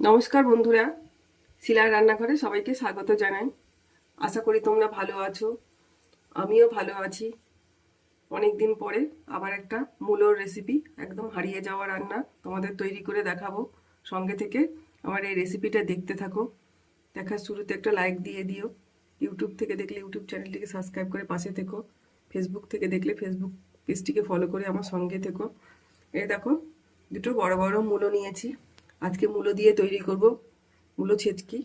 নমস্কার বন্ধুরা। শিলার রান্নাঘরে সবাইকে স্বাগত জানাই। আশা করি তোমরা ভালো আছো, আমিও ভালো আছি। অনেক দিন পরে আবার একটা মূলোর রেসিপি একদম হারিয়ে যাওয়া রান্না তোমাদের তৈরি করে দেখাবো। সঙ্গে থেকে আমার এই রেসিপিটা দেখতে থাকো। দেখার শুরুতে একটা লাইক দিয়ে দিও। ইউটিউব থেকে দেখলে ইউটিউব চ্যানেলটিকে সাবস্ক্রাইব করে পাশে থেকো। ফেসবুক থেকে দেখলে ফেসবুক পেজটিকে ফলো করে আমার সঙ্গে থেকো। এ দেখো, দুটো বড় বড় মূলো নিয়েছি। আজকে মূলো দিয়ে তৈরি করব। মূলো ছেচকি।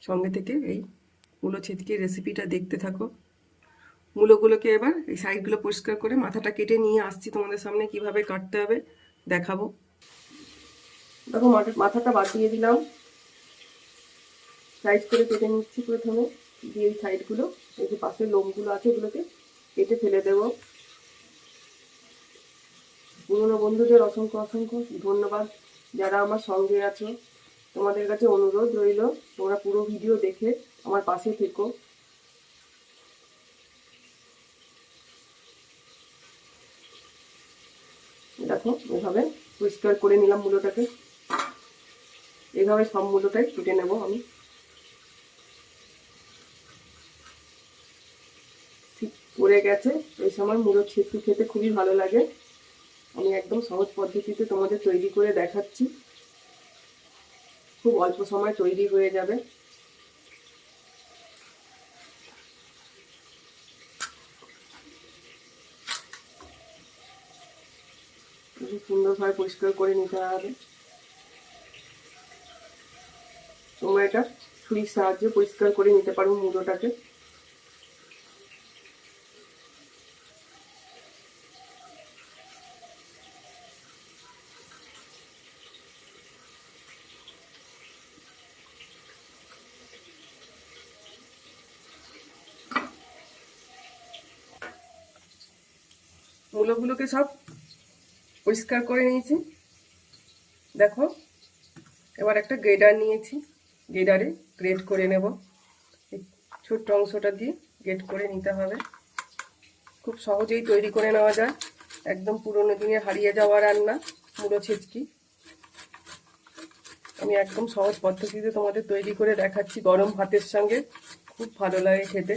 সঙ্গে থেকে এই মূলো ছেচকি রেসিপিটা দেখতে থাকো। মূলোগুলোকে এবার এই সাইডগুলো পরিষ্কার করে মাথাটা কেটে নিয়ে আসছি তোমাদের সামনে কীভাবে কাটতে হবে দেখাবো। দেখো মাথা- মাথাটা বাঁচিয়ে দিলাম। সাইজ করে কেটে নিচ্ছি প্রথমে। দিয়ে এই সাইডগুলো, এই যে পাশের লোমগুলো আছে ওগুলোকে কেটে ফেলে দেবো। পুরনো বন্ধুদের অসংখ্য অসংখ্য ধন্যবাদ। যারা আমার সঙ্গে আছো, তোমাদের কাছে অনুরোধ রইল, তোমরা পুরো ভিডিও দেখে আমার পাশে থেকো। দেখো, এভাবে পরিষ্কার করে নিলাম মূলোটাকে। এভাবে সব মূলোটাই কেটে নেব আমি। ঠিক পড়ে গেছে, এই সময় মুড়ো ছেটু খেতে খুবই ভালো লাগে। আমি একদম সহজ পদ্ধতিতে তোমাদের তৈরি করে দেখাচ্ছি। খুব অল্প সময় তৈরি হয়ে যাবে। সুন্দরভাবে পরিষ্কার করে নিতে হবে। তোমরা এটা ছুরির সাহায্যে পরিষ্কার করে নিতে পারো মুড়োটাকে। মূলগুলোকে সব পরিষ্কার করে নিয়েছি। দেখো, এবার একটা গ্রেডার নিয়েছি, গ্রেডারে গ্রেড করে নেব। ছোট্ট অংশটা দিয়ে গ্রেড করে নিতে হবে। খুব সহজেই তৈরি করে নেওয়া যায়। একদম পুরোনো দিনে হারিয়ে যাওয়া রান্না মুড়ো ছেচকি। আমি একদম সহজ পদ্ধতিতে তোমাদের তৈরি করে দেখাচ্ছি গরম ভাতের সঙ্গে। খুব ভালো লাগে খেতে।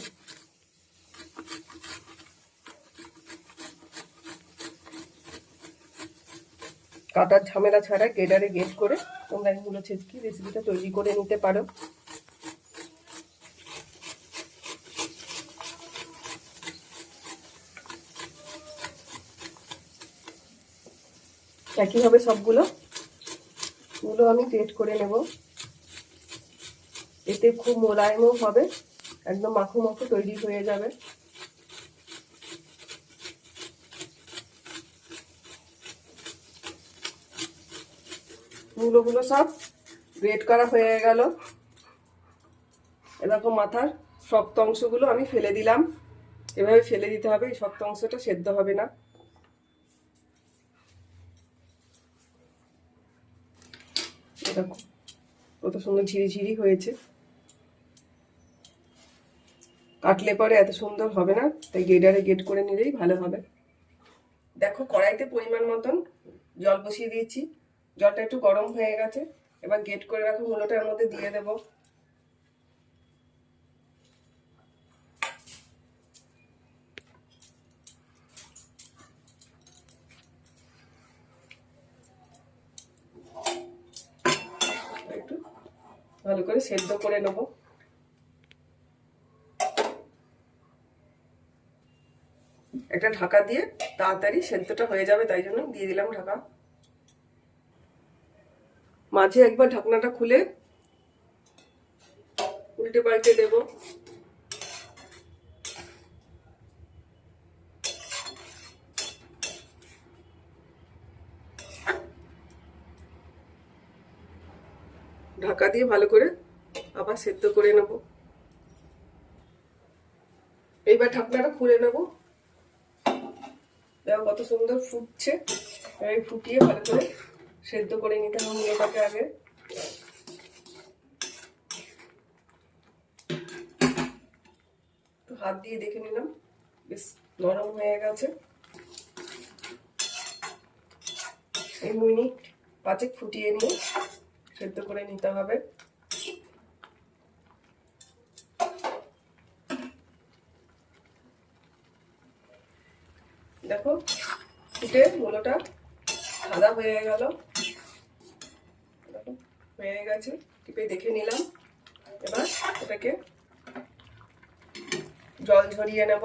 কাটার ঝামেলা ছাড়া গেডারে গেট করে তোমরা এগুলো ছেচকি রেসিপিটা তৈরি করে নিতে পারো। একইভাবে সবগুলো গুলো আমি গ্রেট করে নেব। এতে খুব মোলায়েমও হবে, একদম মাখো মাখো তৈরি হয়ে যাবে। মূলগুলো সব গ্রেট করা হয়ে গেল। এরকম মাথার শক্ত অংশগুলো আমি ফেলে দিলাম। এভাবে ফেলে দিতে হবে, এই শক্ত অংশটা সেদ্ধ হবে না। কত সুন্দর ঝিরিঝিরি হয়েছে। কাটলে পরে এত সুন্দর হবে না, তাই গেডারে গেট করে নিলেই ভালো হবে। দেখো কড়াইতে পরিমাণ মতন জল বসিয়ে দিয়েছি। জলটা একটু গরম হয়ে গেছে। এবার গেট করে রাখো এর মধ্যে দিয়ে দেব। একটু ভালো করে সেদ্ধ করে নেব। একটা ঢাকা দিয়ে তাড়াতাড়ি সেদ্ধটা হয়ে যাবে, তাই জন্য দিয়ে দিলাম ঢাকা। মাঝে একবার ঢাকনাটা খুলে উল্টে পাল্টে দেব। ঢাকা দিয়ে ভালো করে আবার সেদ্ধ করে নেব। এইবার ঢাকনাটা খুলে নেব। দেখো কত সুন্দর ফুটছে। ফুটিয়ে ভালো করে সেদ্ধ করে নিতে হবে মুলোটাকে আগে। হাত দিয়ে দেখে নিলাম। বেশ নরম হয়ে গেছে। এই মিনিট পাঁচেক ফুটিয়ে নিয়ে সেদ্ধ করে নিতে হবে। দেখো, ফুটে মূলোটা সাদা হয়ে গেল। হয়ে গেছে। টিপে দেখে নিলাম। এবার এটাকে জল ঝরিয়ে নেব।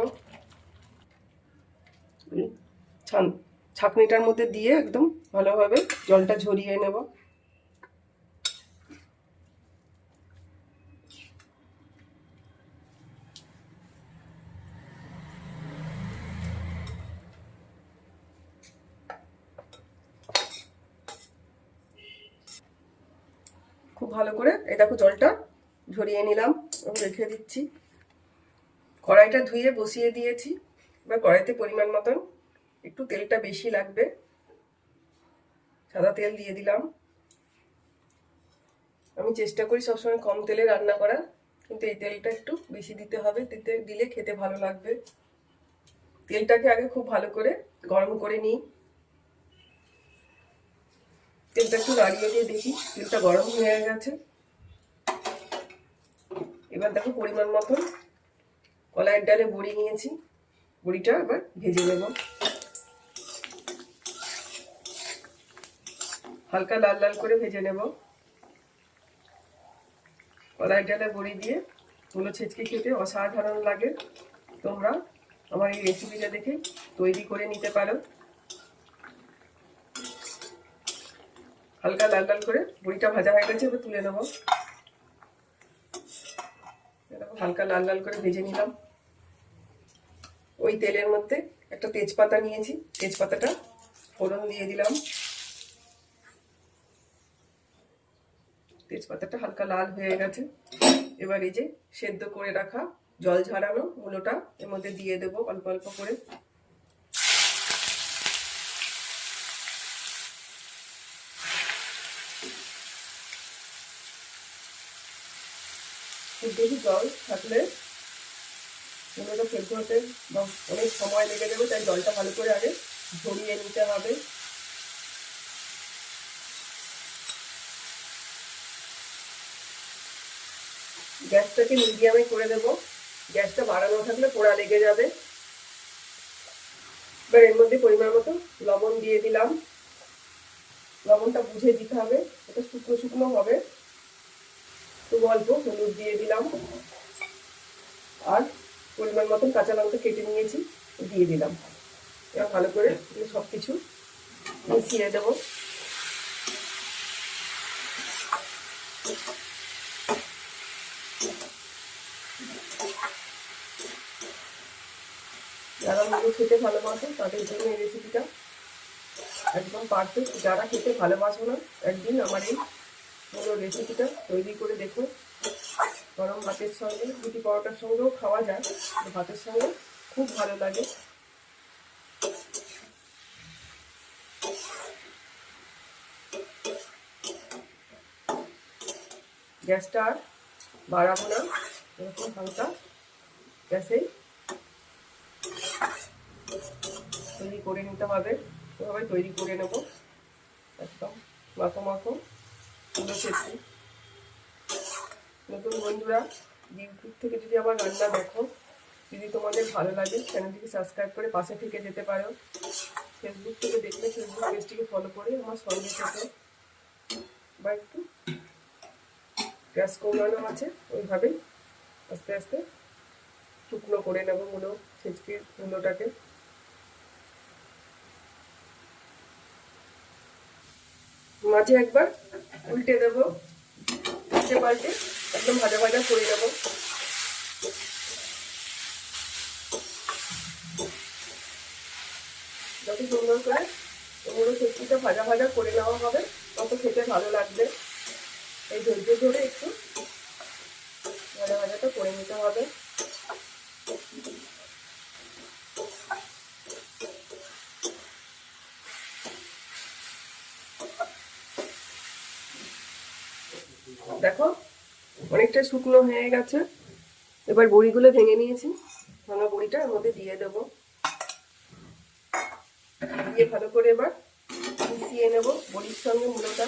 ছাকনিটার মধ্যে দিয়ে একদম ভালোভাবে জলটা ঝরিয়ে নেব। খুব ভালো করে। এই দেখো জলটা ঝরিয়ে নিলাম রেখে দিচ্ছি। কড়াইটা ধুয়ে বসিয়ে দিয়েছি। এবার কড়াইতে পরিমাণ মতন একটু তেলটা বেশি লাগবে। সাদা তেল দিয়ে দিলাম। আমি চেষ্টা করি সবসময় কম তেলে রান্না করার, কিন্তু এই তেলটা একটু বেশি দিতে হবে। দিতে, দিলে খেতে ভালো লাগবে। তেলটাকে আগে খুব ভালো করে গরম করে নিই। তেলটা একটু নাড়িয়ে দিয়ে দেখি তেলটা গরম হয়ে গেছে। এবার দেখো পরিমাণ মতন কলাইয়ের ডালে বড়ি নিয়েছি। বড়িটা এবার ভেজে নেব। হালকা লাল লাল করে ভেজে নেব। কলাইয়ের ডালে বড়ি দিয়ে তুলো ছেঁচকে খেতে অসাধারণ লাগে। তোমরা আমার এই রেসিপিটা দেখে তৈরি করে নিতে পারো। হালকা লাল লাল করে বড়িটা ভাজা হয়ে গেছে, এবার তুলে নেব। হালকা লাল লাল করে ভেজে নিলাম। ওই তেলের মধ্যে একটা তেজপাতা নিয়েছি, তেজপাতাটা ফোড়ন দিয়ে দিলাম। তেজপাতাটা হালকা লাল হয়ে গেছে। এবার এই যে সেদ্ধ করে রাখা জল ঝাড়ানো মূলোটা এর মধ্যে দিয়ে দেবো অল্প অল্প করে। বেশি জল থাকলে মূলোটা সেদ্ধ হতে অনেক সময় লেগে যাবে, তাই জলটা ভালো করে আগে ঝরিয়ে নিতে হবে। গ্যাসটাকে মিডিয়ামে করে দেব। গ্যাসটা বাড়ানো থাকলে পোড়া লেগে যাবে। এবার এর মধ্যে পরিমাণ মতো লবণ দিয়ে দিলাম। লবণটা বুঝে দিতে হবে, এটা শুকনো শুকনো হবে। খুব অল্প হলুদ দিয়ে দিলাম। আর পরিমাণ মতন কাঁচা লঙ্কা কেটে নিয়েছি, দিয়ে দিলাম। এবার ভালো করে সব কিছু মিশিয়ে দেব যারা মুলো খেতে ভালোবাসে, তাদের জন্য এই রেসিপিটা একদম পারফেক্ট যারা খেতে ভালোবাসো না, একদিন আমার এই পুরো রেসিপিটা তৈরি করে দেখো গরম ভাতের সঙ্গে রুটি পরোটার সঙ্গেও খাওয়া যায় ভাতের সঙ্গে খুব ভালো লাগে। গ্যাসটা আর বাড়াবো না, এরকম হালকা গ্যাসেই তৈরি করে নিতে হবে। এভাবে তৈরি করে নেব। একদম মাখো মাখো। তুলো নতুন বন্ধুরা ইউটিউব থেকে যদি আমার রান্না দেখো, যদি তোমাদের ভালো লাগে, চ্যানেলটিকে সাবস্ক্রাইব করে পাশে থেকে যেতে পারো। ফেসবুক থেকে দেখলে ফেসবুক পেজটিকে ফলো করে আমার সঙ্গে থেকে। বা একটু গ্যাস কমানো আছে, ওইভাবেই আস্তে আস্তে শুকনো করে নেব মূলো ছেচকে মূলোটাকে। মাঝে একবার উল্টে দেবো, উল্টে পাল্টে একদম ভাজা ভাজা করে দেবো। যত সুন্দর করে ওগুলো সবজিটা ভাজা ভাজা করে নেওয়া হবে, তত খেতে ভালো লাগবে। এই ধৈর্য ধরে একটু ভাজা ভাজাটা করে নিতে হবে। অনেকটা শুকনো হয়ে গেছে। এবার বড়িগুলো ভেঙে নিয়েছি। ভাঙা বড়িটা এর মধ্যে দিয়ে দেবো। দিয়ে ভালো করে এবার মিশিয়ে নেব বড়ির সঙ্গে মূলটা।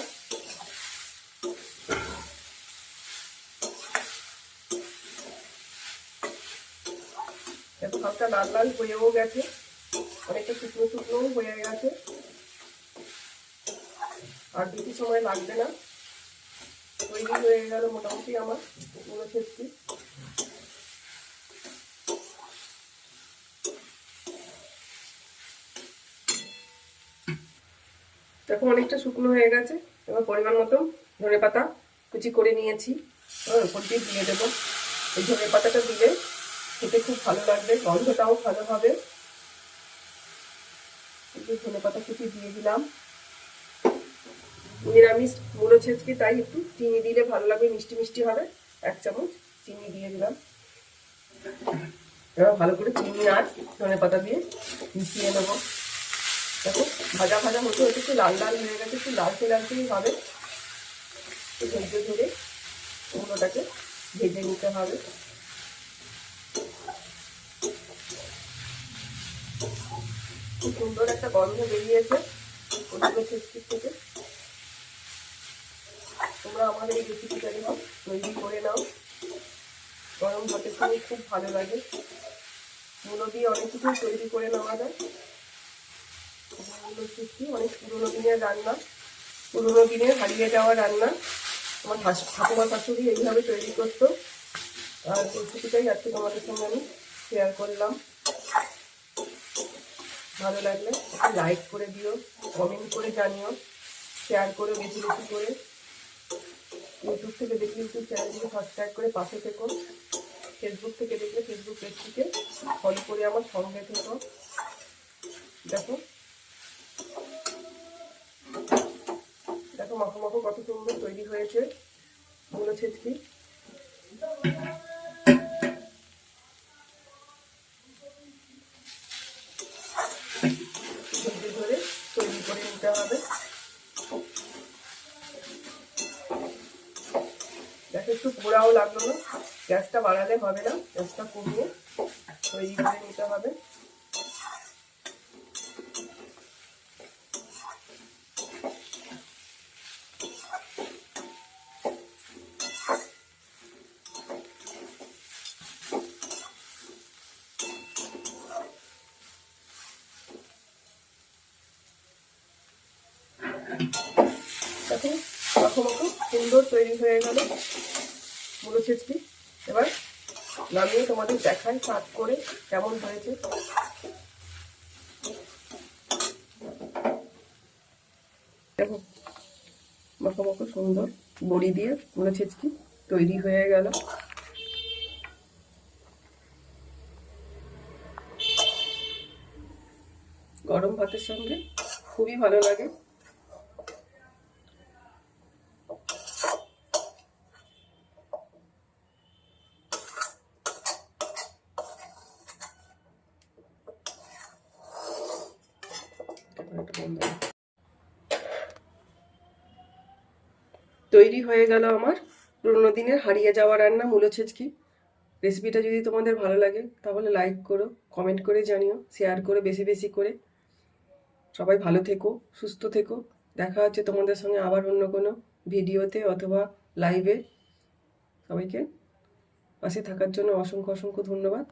সবটা লাল লাল হয়েও গেছে। অনেকটা শুকনো শুকনোও হয়ে গেছে। আর বেশি সময় লাগবে না। তৈরি হয়ে গেল মোটামুটি আমার দেখো, অনেকটা শুকনো হয়ে গেছে। এবার পরিমাণ মতো ধনে পাতা কুচি করে নিয়েছি। উপর দিয়ে দিয়ে দেবো। এই ধনে পাতাটা দিলে খেতে খুব ভালো লাগবে, গন্ধটাও ভালো হবে। ধনে পাতা কুচি দিয়ে দিলাম। নিরামিষ মুড়ো ছেঁচকে তাই একটু চিনি দিলে ভালো লাগবে মিষ্টি মিষ্টি হবে। এক চামচ চিনি দিয়ে দিলাম। এবার ভালো করে চিনি আর ধনে পাতা দিয়ে মিশিয়ে নেব। দেখো, ভাজা ভাজা মতো হচ্ছে একটু লাল লাল হয়ে গেছে, একটু লালচে লালচেই হবে। ধৈর্য ধরে ওগুলোটাকে ভেজে নিতে হবে। খুব সুন্দর একটা গন্ধ বেরিয়েছে। থেকে। তোমরা আমাদের এই রেসিপিটা দেখো, তৈরি করে নাও। গরম ভাতের সঙ্গে খুব ভালো লাগে। মূলো দিয়ে অনেক কিছু তৈরি করে নেওয়া যায়। অনেক পুরোনো দিনের রান্না, পুরোনো দিনের হারিয়ে যাওয়া রান্না। আমার ঠাকুমা শাশুড়ি এইভাবে তৈরি করতো। আর রেসিপিটাই আজকে তোমাদের সঙ্গে আমি শেয়ার করলাম। ভালো লাগলে লাইক করে দিও কমেন্ট করে জানিও শেয়ার করে বেশি বেশি করে। ইউটিউব থেকে দেখলে ইউটিউব চ্যানেলগুলো সাবস্ক্রাইব করে পাশে থেকো। ফেসবুক থেকে দেখলে ফেসবুক থেকে ফলো করে আমার সঙ্গে থেকো। দেখো। দেখো মাখো মাখো কত সুন্দর তৈরি হয়েছে। মূল ছেচকি ধৈর্য ধরে তৈরি করে নিতে হবে দেখো একটু পোড়াও লাগল না। গ্যাসটা বাড়ালে হবে না, গ্যাসটা কমিয়ে তৈরি করে নিতে হবে। সুন্দর তৈরি হয়ে গেল। মুলো ছেচকি এবার নামিয়ে তোমাদের দেখাই সাত করে কেমন হয়েছে। দেখো, মাখো মাখো সুন্দর বড়ি দিয়ে মুলো ছেচকি তৈরি হয়ে গেল। গরম ভাতের সঙ্গে খুবই ভালো লাগে। তৈরি হয়ে গেল আমার। পুরোনো দিনের হারিয়ে যাওয়া রান্না, মূলো ছেচকি। রেসিপিটা যদি তোমাদের ভালো লাগে, তাহলে লাইক করো কমেন্ট করে জানিও শেয়ার করে বেশি বেশি করে। সবাই ভালো থেকো, সুস্থ থেকো। দেখা হচ্ছে তোমাদের সঙ্গে আবার অন্য কোনো ভিডিওতে অথবা লাইভে সবাইকে পাশে থাকার জন্য অসংখ্য অসংখ্য ধন্যবাদ।